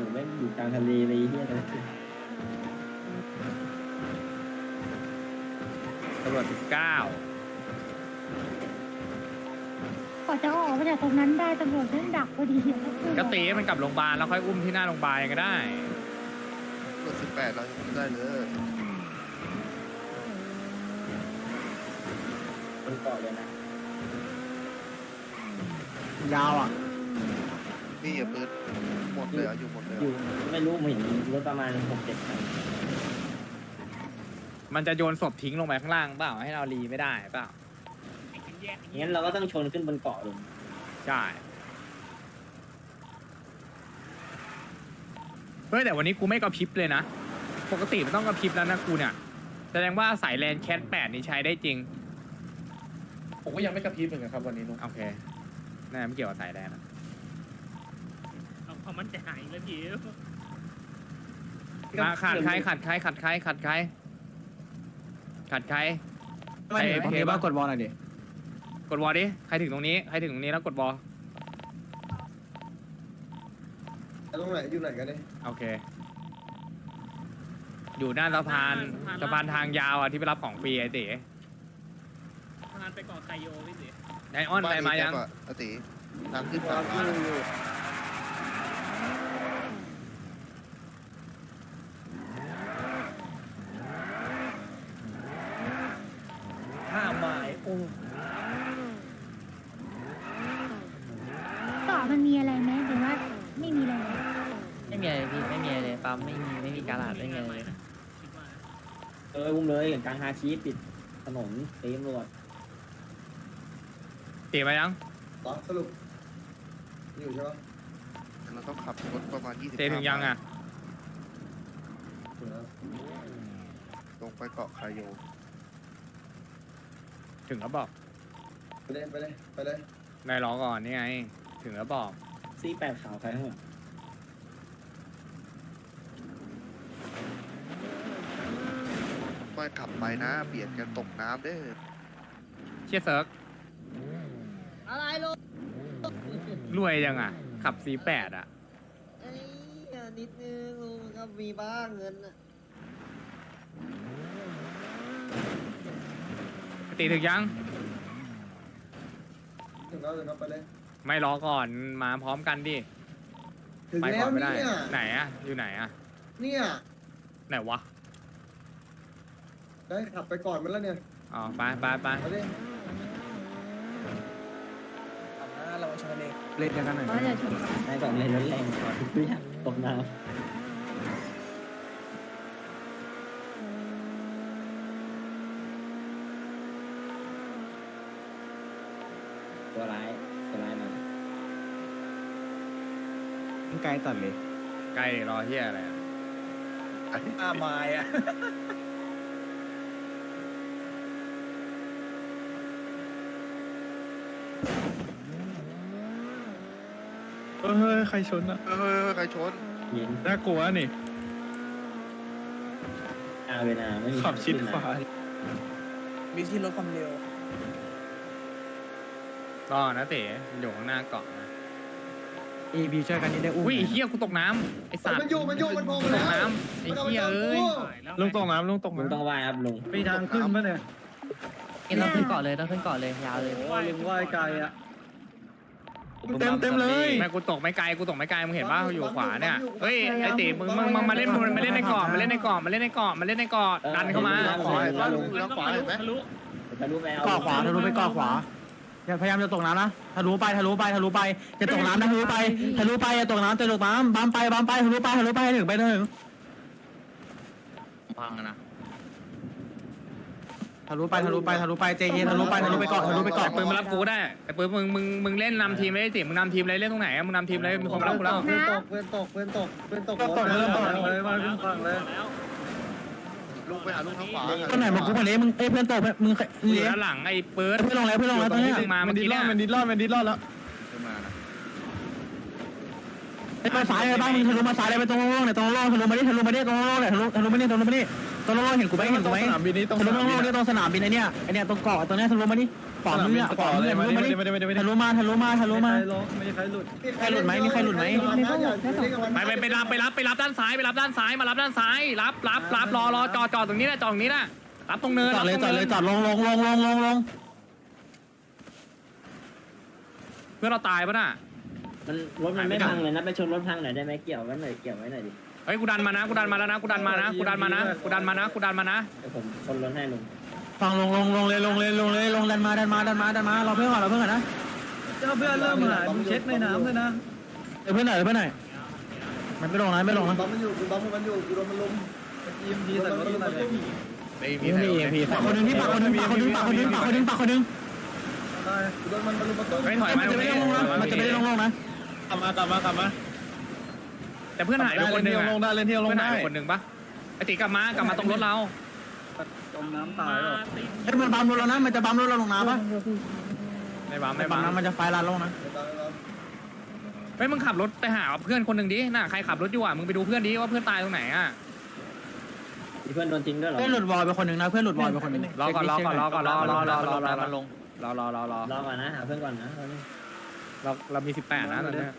อ้แม่งอยู่กลางทะเลเลยเฮียเลยตำรวจสิบเก้า กว่าจะออกมาจากตรงนั้นได้ตำรวจเพิ่งดักพอดีแล้วคือก็ตีให้มันกลับโรงพยาบาลแล้วค่อยอุ้มที่หน้าโรงพยาบาลก็ได้ตำรวจสิบแปดเรายังไม่ได้เลยบนเกาะเลยนะ ยาวอะ นี่อย่าเปิดหมดเลยอะอยู่หมดเลยอยู่อะไม่รู้ผมเห็นรถประมาณหกเจ็ดคันมันจะโยนศพทิ้งลงไปข้างล่างเปล่าให้เรารีไม่ได้เปล่างั้นเราก็ต้องชนขึ้นบนเกาะเลยใช่เฮ้ยแต่วันนี้กูไม่กระพริบเลยนะปกติมันต้องกระพริบแล้วนะกูเนี่ยแสดงว่าสายแลนแคทแปดนี่ใช้ได้จริงผมก็ยังไม่กระพริบเหมือนกันครับวันนี้นุ๊กโอเคน่าไม่เกี่ยวกับสายแลนอะเอาควา มมั่นใจหายแล้วพี่มาขาดใครขาดใครขาดใครขาดใครขาดใครไม่เห็นใครโอเคบ้างกดบอลหน่อยดิกดวอลดิใครถึงตรงนี้ใครถึงตรงนี้แล้วกดวอลตรงไหนอยู่ไหนกันเนี่ยโอเค อยู่หน้าสะพานสะพานทางยาวอะที่ไปรับของฟรีไอ้เต๋ทำงานไปก่อนไคโยพี่สิไอออนไปมายังบ้นนี้แจ๊บอะอาติทางขึ้นทางมา ห้าไม้อุ้ง เกาะมันมีอะไรไหมหรือว่าไม่มีอะไรเลย ไม่มีอะไรพี่ไม่มีอะไรเลย ปั๊มไม่มีไม่มีการลาดไม่มีอะไรเลยคิดว่าเอออุ้มเลยกลางฮาชีปิดถนนเต็มตำรวจเต๋มายังต่อสรุปอยู่ใช่ปะเราต้องขับรถประมาณยี่สิบเต๋ถึงยังอะถึงแล้วลงไปเกาะคายโย ถึงแล้วบอก ไปเลยไปเลยไปเลยนายรอก่อนนี่ไง ถึงแล้วบอก ซีแปดขาวใครทั้งหม ดไม่ขับไปนะเบียดกันตกน้ำเด้อเชียเซิร์กอะไรลูกรวยยังอะ ขับ C8 อะ เอ้ยนิดนึงลุงก็มีบ้างเงินอะตีถึงยัง ถึงแล้วถึงแล้วไปเลยไม่รอก่อนมาพร้อมกันดิ ถึงไปแล้ก่อวนไม่ได้ เนี่ย ไหนอะ อยู่ไหนอะ เนี่ย ไหนวะ ได้ขับไปก่อนมันแล้วเนี่ยอ๋อไปไปไปไปเลยเล่นกันหน่อยเพราะจะชนได้ก่อนเลยรถแรงก่อนทุกอย่างตกน้ำตัวร้ายตัวร้ายมาไกลตัดเลย ใกล้รอเฮียอะไรอะห้าไม้อะ เฮ้ยใครชนอะเฮ้ยใครชนเย็นน่ากลัวนี่อาเวนาไม่มีขับชิดขึ้นขวามีที่ลดความเร็วรอนะเต๋อยู่ข้างหน้าเกาะนะเอพีช่วยกันนี่ได้อุ้มอุ้ยไอ้เฮียกูตกน้ำไอ้สัตว์มันอยู่มันอยู่มันโผล่ตมาแล้กวน้ำไอ้เฮียเอ้ยลุงตกน้ำลุงตกลุงต้อน้ำงว่ายครับลุงมีทางขึ้นปะเนี่ยเอ็นเราขึ้นเกาะเลยต้องขึ้นเกาะเลยยาวเลยลุงว่ายไกลอะ เต็มเต็มเลยไม่กูตกไม่ไกลกูตกไม่ไกลมึงเห็นป่ะอยู่ขวาเนี่ยเฮ้ยไอ้เต๋มึงมึงมึงมาเล่นมึงมาเล่นในเกาะมาเล่นในเกาะมาเล่นในเกาะมาเล่นในเกาะดันเข้ามาขวาเห็นปะลุงทางขวาเห็นไหมทะลุทะลุไปเอาเกาะขวาทะลุไปเกาะขวาอย่าพยายามจะตกน้ำนะทะลุไปทะลุไปทะลุไปจะตกน้ำนะทะลุไปทะลุไปอย่าตกน้ำจะตกน้ำบัมไปบัมไปทะลุไปทะลุไปให้ถึงไปถึงพังนะ ทะลุไปทะลุไปทะลุไปเจเยทะลุไปทะลุไปเกาะทะลุไปไอ้เกาะปืนมารับกูก็ได้ไอ้ปืนมึงมึงมึงเล่นนำทีมเลยสิมึงนำทีมเลยเล่นตรงไหนอะมึงนำทีมเลยมีคนมารับกูแล้วเพื่อนตกเพื่อนตกเพื่อนตกเพื่อนตกก็ตกเลยตกเลยมาขึ้นฝั่งเลยแล้วลุงไปหาลุงทางขวาตัวไหนมากูมาเลี้ยมึงเอ้เพื่อนตกมึงอยู่เลี้ยด้านหลังไอ้ปืนเพื่อนลงแล้วเพื่อนลงแล้วตอนนี้มามัเมื่นอดิกี้ดรอเนี่ยดมันดิดรอดมันดิดรอดแล้วไปซ้ายเลยบ้างมึงทะลุมาซ้ายเลยไปตรงโล่งๆเนี่ยตรงโล่งทะลุมาดิทะลุมาดิตรงโล่งๆเนี่ยทะลุทะลุมาดิทะลุมาดิ ตรงโล่งๆเห็นกูไหมเห็นกูไหมสนามบินนี้ตรงทะสลุนามบินโล่งๆเนี่ยตรงสนามบินไอเนี่ยไอเนี่ยตรงเกาะตรงเนี้ยทะลุมาดิป๋องมึงเนี่ยป๋องมึงเนี่ยทะลุมาดิไม่ได้ไม่ได้ไม่ได้ทะลุมาทะลุมาทะลุมาไม่ได้ใครหลุดใครหลุดไหมมีใครหลุดไหมไปไปไปรับไปรับไปรับด้านซ้ายไปรับด้านซ้ายมารับด้านซ้ายรับรับรับรอรอจอดจอดตรงนี้นะจอดตรงนี้นะรับตรงเนินจอดเลยจรับอดตรงเลยนินจอดลงลงลงลงลงลงเพื่อนเราตายปะน่ะมันรถมันไม่พังเลยนะไปชนรถพังหน่อยได้ไหมเกี่ยวไว้หน่อยเกี่ยวไว้หน่อยดิเฮ้ยกูดันมานะกูดันมาแล้วนะกูดันมานะกูดันมานะกูดันมานะกูดันมานะเดี๋ยวผมชนรถให้ลุงฟังลงลงลงเลยลงเลยลงเลยลงดันมาดันมาดันมาดันมาเราเพื่อนก่อนเราเพื่อนก่อนนะเจ้าเพื่อนเริ่มหายมึงเช็คในน้ำเลยนะเดี๋ยวเพื่อนหน่อยเดี๋ยวเพื่อนหน่อยมันไม่ลงนะไม่ลงนะบัมมันอยู่กูบัมมันอยู่กูโดนมันลุมยิมดีแต่รถอะไรเลยไม่มีมีมีมีปากคนนึงที่ปากคนนึงปากคนนึงปากคนนึงปากคนนึงปากคนนึงได้กูโดนมันมันลุมมาต้นไม่ถอยมันมาจะไม่ได้ลงนะมันจะไม่ได้ลงลงนะกลับมากลับมากลับมา แต่เพื่อนหายไปคนหนึ่งเล่นอะเที่ยวลงได้เล่นเที่ยวลเพื่งอนหายได้ไปคนหนึ่งปะไอติกลับมากลับมาตรงรถเราจมน้ำตายหรอเฮ้ยมันบัมรถเรานะ มันจะบัมรถเราลงน้ำปะไม่บังไม่ไม่บับัมงนะมันจะไฟลันลงนะ เฮ้ยมึงขับรถไปหาเพื่อนคนหนึ่งดิน่ะใครขับรถอยู่อะมึงไปดูเพื่อนดิว่าเพื่อนตายตรงไหนอะมีเพื่อนโดนทิ้งด้วยเหรอ เพื่อนหลุดวอลไปคนหนึ่งนะ เพื่อนหลุดวอลไปคนหนึ่งรอก่อนรอก่อนรอก่อนรอรอรอรอรอรอรอรอรอรอรอรอก่อนนะหาเพื่อนก่อนนะเราเรามีสิบแปดนะตอนเนี้ย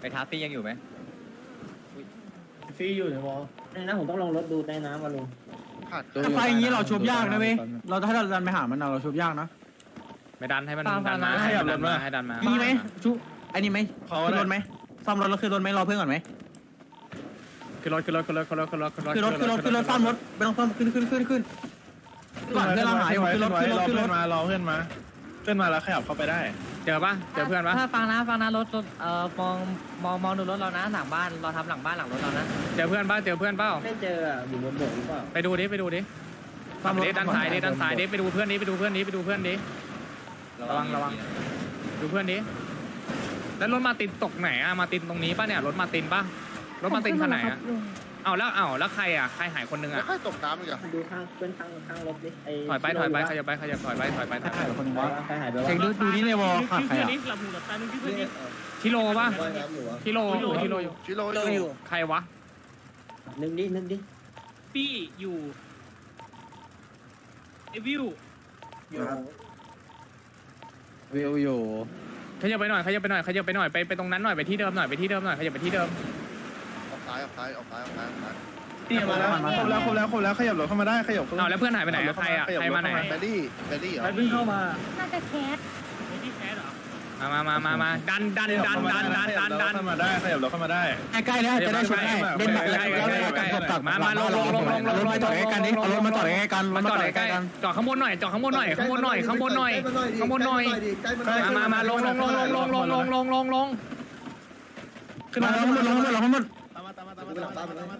ไปท้าฟี่ยังอยู่ไหม ฟรีอยู่ในวอลนี่นะผมต้องลงรถดูใต้น้ำมาลุงขาดถ้าไฟอย่างนี้เราชุบยากนะเว้ยเราถ้าเราดันไปหามันเราชุบยากนะ ไม่ดันให้มันดันมาให้ดันมาให้ดันมามีไหมชุบไอ้นี่ไหมขึ้นรถไหมซ่อมรถแล้วขึ้นรถไหมรอเพื่อนก่อนไหมขึ้นรถขึ้นรถขึ้นรถขึ้นรถขึ้นรถขึ้นรถขึ้นรถขึ้นรถขึ้นรถซ่อมรถไม่ต้องซ่อมขึ้นขึ้นขึ้นขึ้นก่อนเพื่อนเราหายอยู่ขึ้นรถขึ้นรถขึ้นรถมารอเพื่อนมาเพื่อนมาแล้วขยับเข้าไปได้ เจอปะเจอเพื่อนปะถ้าฟังนะฟังนะรถรถเอ่อมองมองมองดูรถเรานะหลังบ้านเราทำหลังบ้านหลังรถเรานะเจอเพื่อนปะเจอเพื่อนเปล่าไม่เจออะอยู่บนบกหรือเปล่าไปดูดิไปดูดิซ่อมรถด้านซ้ายดิด้านซ้ายดิไปดูเพื่อนดิไปดูเพื่อนดิไปดูเพื่อนดิระวังระวังดูเพื่อนดิแล้วรถมาตินตกไหนอะมาตินตรงนี้ปะเนี่ยรถมาตินปะรถมาตินคันไหนอะ เอาแล้วเอาแล้วใครอะใครหายคนนึงแล้วอะใครตกน้ำอีกอะดูข้างเพื่อนข้างข้างรถดิไอ้ถอยไปถอยไปขยับไปขยับถอยไปถอยไปถอยไปหายคนนึงวะใครหายไปเช็ควะดูดูนี่ในวอลขาดใครเพื่อนอะนี่หลับหูหลับตามึงที่เพื่อนนี่ชิโร่ปะว่ายน้ำอยู่วะชิโร่อยู่ชิโร่อยู่ชิโร่อยู่ใครวะนึกดินึกดิปี้อยู่ไอวิววิวอยู่ขยับไปหน่อยขยับไปหน่อยขยับไปหน่อยไปไปตรงนั้นหน่อยไปที่เดิมหน่อยไปที่เดิมหน่อยขยับไปที่เดิม ออกซ้ายออกซ้ายออกซ้ายออกซ้ายออกซ้ายนี่มาแล้วครบแล้วครบแล้วครบแล้วขยับรถเข้ามาได้ขยับเอาแล้วเพื่อนหายไปไหนอะใครอะใครมาไหน แบลลี่แบลลี่เหรอ ใครเพิ่งเข้ามา น่าจะแคสไอที่แคสเหรอมามามามามาดันดันดันดันดันดันดัน เข้ามาได้ขยับรถเข้ามาได้ ใกล้ๆนะจะได้ชุบได้เด่นแบบแล้วการกดตักรถมาจอดใกล้กันดิเอารถมาจอดใกล้กันรมาถจมาอจดอดใกใกล้ล้กันจอดข้างบนหน่อยจอดข้างบนหน่อยข้างบนหน่อยข้างบนหน่อยข้างบนหน่อยมามามาลงลงลงลงลงลงลงลงลงขึ้นมาลงหมดลงหมดลงหมดตามมา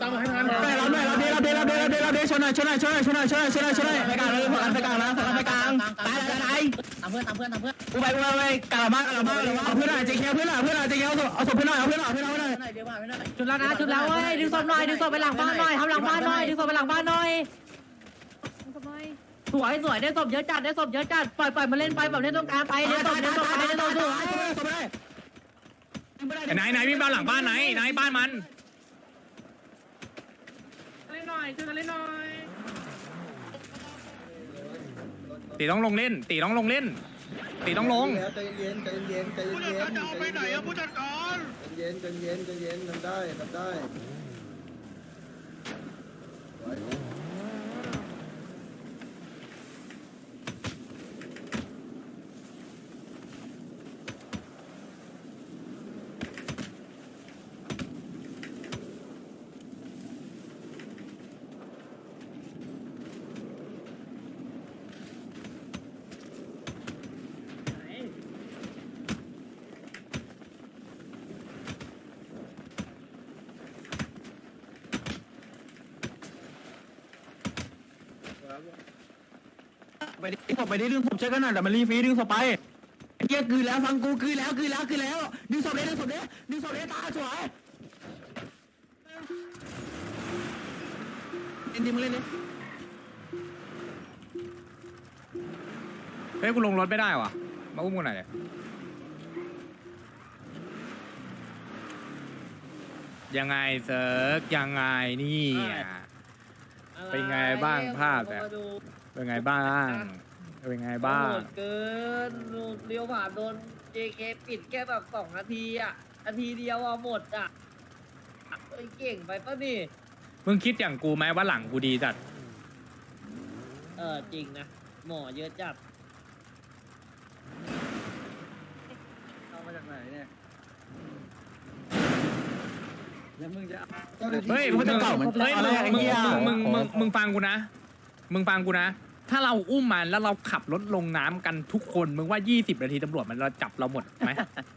ตามมาให้ทันไปรับหน่อยรับเดรับเดรับเดรับเดรับเดชนหน่อยชนหน่อยชนหน่อยชนหน่อยชนหน่อยชนหน่อยชนหน่อยไปกลางเลยฝังไปกลางนะฝังไปกลางตายตายตายตามเพื่อนตามเพื่อนตามเพื่อนกูไปกูไปกลางบ้ากลางบ้านเอาเพื่อนหน่อยจ๊เคียวเพื่อนหน่อยเพื่อนหน่อยจ๊เคียวเอาศพเพื่อนหน่อยเอาเพื่อนหน่อยเพื่อนหน่อยเพื่อนหน่อยจุดแล้วนะจุดแล้วเว้ยดึงศพหน่อยดึงศพไปหลังบ้านหน่อยทำหลังบ้านหน่อยดึงศพไปหลังบ้านหน่อยสวยสวยได้ศพเยอะจัดได้ศพเยอะจัดปล่อยปล่อยมาเล่นไปแบบเล่นตรงกลางไปได้ศพได้ศพไปได้ศพสวยไหนไหนวิ่งบ้านหลังบ้านไหนไหนบ้านมัน อยช่วยกันเล่นหน่อยตีต้องลงเล่น ตีต้องลงเล่น ตีต้องลงใจเย็นใจเย็นใจเย็นใจเย็นจะเอาไปไหนอะผู้จัดการใจเย็นใจเย็นใจเย็นทำได้ทำได้ ไปดิศพไปดิดึงศพเช็คกันหน่อยเดี๋ยวมันรีฟีดึงศพไปเฮียกืนแล้วฟังกูกืนแล้วกืนแล้วกืนแล้วดึงศพเลยดึงศพเลยดึงศพเลยตาสวยเล่นดิมึงเล่นดิเฮ้ยกูลงรถไม่ได้ว่ะมาอุ้มกูหน่อยเลยยังไงเซิร์กยังไงนี่ เป็นไงบ้างภาพเนี่ย เป็นไงบ้างเเป็นไงบ้าง โหดเกินเลี้ยวผ่านโดน JK ปิดแค่แบบสองนาทีอะ นาทีเดียวอะหมดอะเอ้ยเก่งไปปะนี่ มึงคิดอย่างกูไหมว่าหลังกูดีจัด เออจริงนะ หมอเยอะจัดเอามาจากไหนเนี่ยเจ้าหน้าที่เฮ้ยมึมึงงจะเก่าเหมือนเฮ้ยอะไรไอ้มึงเหี้ยมึงมึงมึงฟังกูนะ มึงฟังกูนะ ถ้าเราอุ้มมันแล้วเราขับรถลงน้ำกันทุกคนมึงว่า 20 นาทีตำรวจมันเราจับเราหมดไหม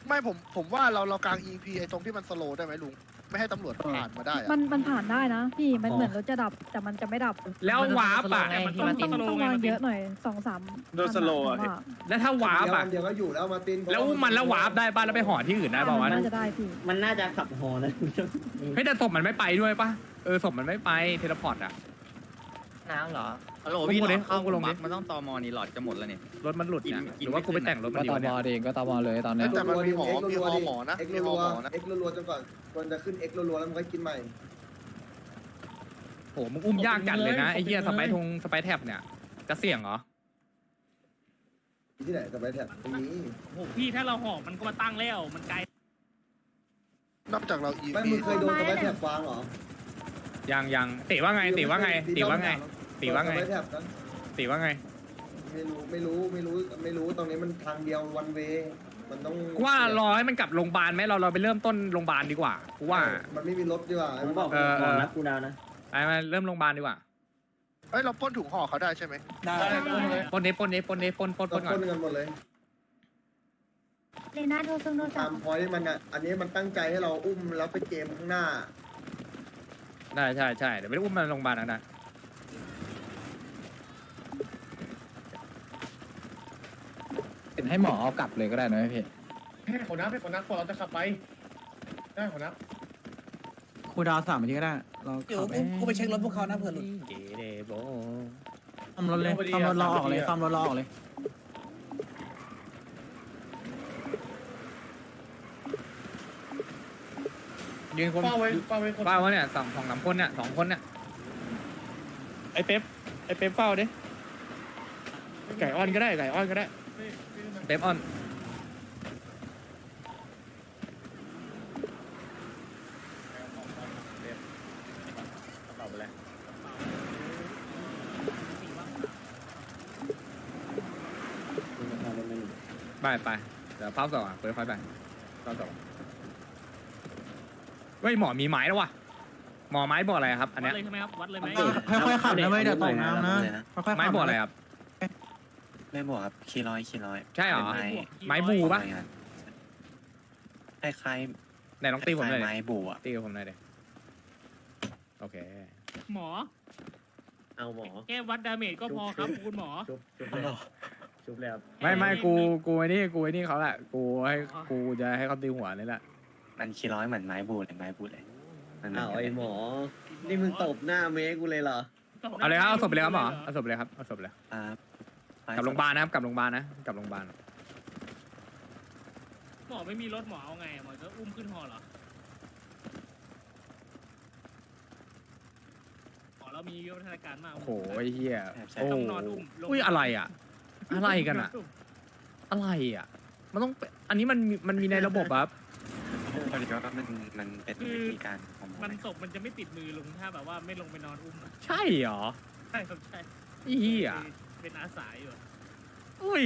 ไม่ผมผมว่าเราเรากลาง EP ไอ้ตรงที่มันสโลว์ได้ไหมลุง ไม่ให้ตำรวจผ่านมาได้อะมันมันผ่านได้นะ พี่มันเหมือนรถจะดับแต่มันจะไม่ดับแล้ววาร์ปอะต้องต้องต้องวางเยอะหน่อยสองสามโดนสโลว์อะคันว่าแล้วถ้าวาร์ปอะเดียวก็อยู่แล้วมาตินแล้วอุ้มมันแล้ววาร์ปได้ป่ะแล้วไปห่อที่อื่นได้ป่าวะน่าจะได้พี่มันน่าจะขับหอนะ เฮ้ยแต่ศพมันไม่ไปด้วยป่ะเออศพมันไม่ไปเทเลพอร์ตอะ น้ำเหรอฮัลโหลลงพี่กูหลดิอดเข้าลงกูลงดิ มันต้องตอมอนี่หลอดจะหมดแล้วเนี่ย รถมันหลุดเนี่ยกินหรือว่ากูไปแต่งรถมันดีวะเนี่ยก็ตบเลยตอนนี้แต่มันมีหมอมีฮอหมอนะเอ็กมีซ์ฮรัอวหมอนะเอ็กซ์รัวจนก่อนก่อนจะขึ้นเอ็กซ์รัวแล้วมันก็กินใหม่ โหมึงอุ้มยากจัดเลยนะไอ้เหี้ยสไปร์ทงสไปร์แท็บเนี่ย จะเสี่ยงเหรอ ที่ไหนกับไปแถบตรงนี้โอ้โหพี่ถ้าเราหอกมันก็มาตั้งแล้ว มันไกลนอกจากเรา EP ไม่มึงเคยโดนกับไปแถบวางเหรอยังยังติว่าไงติว่าไงติว่าไง ติว่าไงกับไปแถบนั้นติว่าไงไม่รู้ไม่รู้ไม่รู้ไม่รู้ตรงนี้มันทางเดียววันเวมันต้องกูว่ารอให้มันกลับโรงพยาบาลไหมเราเราไปเริ่มต้นโรงพยาบาลดีกว่ากูว่า มันไม่มีรถดีกว่าผมบอกเออเอก่อนอนะกูดาวนะไปมาเริ่มโรงพยาบาลดีกว่าเอ้ยเราปล้นถุงห่อเขาได้ใช่ไหมได้ปนเนปนเนปนเนปนปนปต้อนงก่อปล้นนกันหมดเลยเลยนะโทรซึ่งโทรศัตาพมท์พอยต์มันอะอันนี้มันตั้งใจให้เราอุ้มแล้วไปเกมข้างหน้า ได้ใช่ใช่เดี๋ยวไปอุ้มมันโรงพยาบาลนะนะ ให้หมอเอากลับเลยก็ได้นะพี่ให้ขอนับให้ขอนับก่อนเราจะขับไปได้ขอนับครูดาวสามนาทีก็ได้ เราเดี๋ยวกูกูไปเช็ครถพวกเขานะเผื่อหลุดเกเรโบซ่อมรถเลยซ่อมรถรอออกเลยซ่อมรถรอออกเลย ยืนคนเฝ้าไว้เฝ้าไว้คนเฝ้าวะเนี่ยสองสองสามคนเนี่ยสองคนเนี่ยไอเป๊ปไอเป๊ปเฝ้าดิไก่อ้อนก็ได้ไก่อ้อนก็ได้ เป๊ปอ้อนไปไปเดี๋ยวเฝ้าสองอะเปิดไฟไปเฝ้าสองเฮ้ยหมอมีไม้แล้ววะหมอไม้บอกอะไรครับ อันวัดเนี้ยเลยใช่ไหมครับ วัดเลยไหม ค่อยๆขับนะไม่เดี๋ยวตกน้ำนะค่อยๆขับไม้บอกอะไรครับ ไม่บอกครับคีร้อยคีร้อยใช่เหรอ เป็นไม้ไม้บูปะคล้ายไหนลองตีผมหน่อยไม้ดิบูอะตีกับผมหน่อยดิโอเค หมอเอาหมอแค่วัดดาเมจก็พอครับคุณหมอ ชุบชุบเลยชุบแล้วไม่ไม่กูกูไอ้นี่กูไอ้นี่เขาแหละกูให้กูจะให้เขาตีหัวนี่แหละมันคีร้อยเหมือนไม้บูเลยไม้บูเลยมันเหมือ้าอนวกันไอหมอ นี่มึงตบหน้าเมฆกูเลยเหรอเอาเลยครับเอาศพไปเลยครับหมอเอาศพไปเลยครับเอาศพไปเลยครับ กลับโรงพยาบาลนะครับกลับโรงพยาบาลนะกลับโรงพยาบาลหมอไม่มีรถหมอเอาไงหมอจะอุ้มขึ้นหอเหรอหมอเรามีวิวัฒนาการมากโอ้โหไอ้เหี้ยโอ้ต้องนอนอุ้มลงอุ้ยอะไรอะ อะไรกันอะ อะไรอะ มันต้องเป็นอันนี้มันมีมันมีในระบบอะครับ พอดีว่ามันมันเป็นวิธีการของหมอมันนะศพมันจะไม่ติดมือลุงถ้าแบบว่าไม่ลงไปนอนอุ้มอะใช่เหรอใช่ครับใช่ไอ้เหี้ย เป็นอาสาอยู่อุ้ย